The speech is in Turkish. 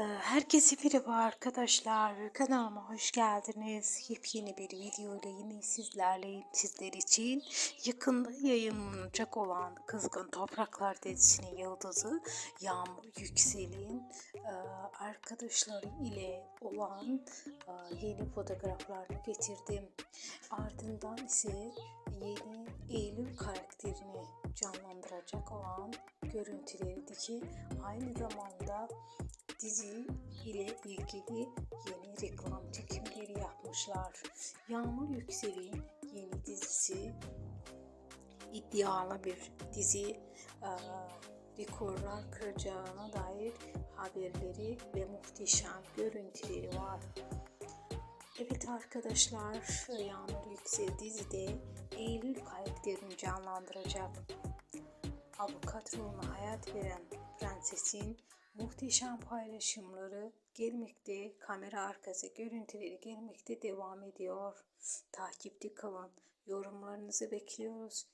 Ee, Herkese merhaba arkadaşlar. Kanalıma hoş geldiniz. Yepyeni bir video ile yine sizlerleyim. Sizler için yakında yayınlanacak olan Kızgın Topraklar dizisinin yıldızı Yağmur Yüksel'in e, arkadaşları ile olan e, yeni fotoğraflarını getirdim. Ardından ise yeni Eylül karakterini canlandıracak olan görüntüleri ki aynı zamanda dizi ile ilgili yeni reklam çekimleri yapmışlar. Yağmur Yüksel'in yeni dizisi iddialı bir dizi eee, rekorlar kıracağına dair haberleri ve muhteşem görüntüleri var. Evet arkadaşlar Yağmur Yüksel dizide Eylül karakterini canlandıracak. Avukat roluna hayat veren prensesin muhteşem paylaşımları gelmekte, kamera arkası görüntüleri gelmekte devam ediyor. Takipte kalın. Yorumlarınızı bekliyoruz.